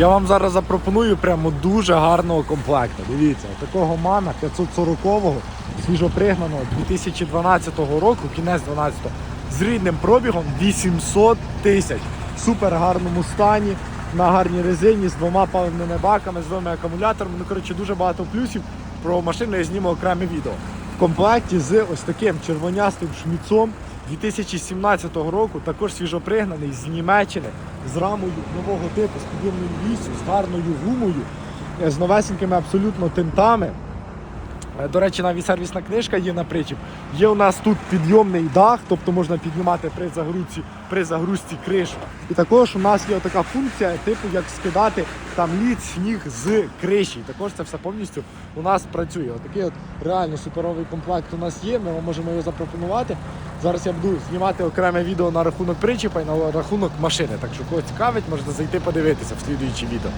Я вам зараз запропоную прямо дуже гарного комплекту. Дивіться, такого мана 540-го, свіжопригнаного 2012 року, кінець 12-го, з рідним пробігом 800 тисяч. В супер гарному стані, на гарній резині, з двома паливними баками, з двома акумуляторами. Ну, коротше, дуже багато плюсів. Про машину я зніму окреме відео. Комплекті з ось таким червонястим шміцом 2017 року, також свіжопригнаний з Німеччини, з рамою нового типу, з подібною вісю, з гарною гумою, е, з новесенькими абсолютно тентами. Е, До речі, навіть сервісна книжка є на причіп. Є у нас тут підйомний дах, тобто можна піднімати при загрузці, при загрузці кришу. І також у нас є така функція, типу як скидати там лід, сніг з криші. Також це все повністю у нас працює. Отакий от реально суперовий комплект у нас є. Ми вам можемо його запропонувати. Зараз я буду знімати окреме відео на рахунок причіпа і на рахунок машини. Так що кого цікавить, можете зайти подивитися в слідуючі відео.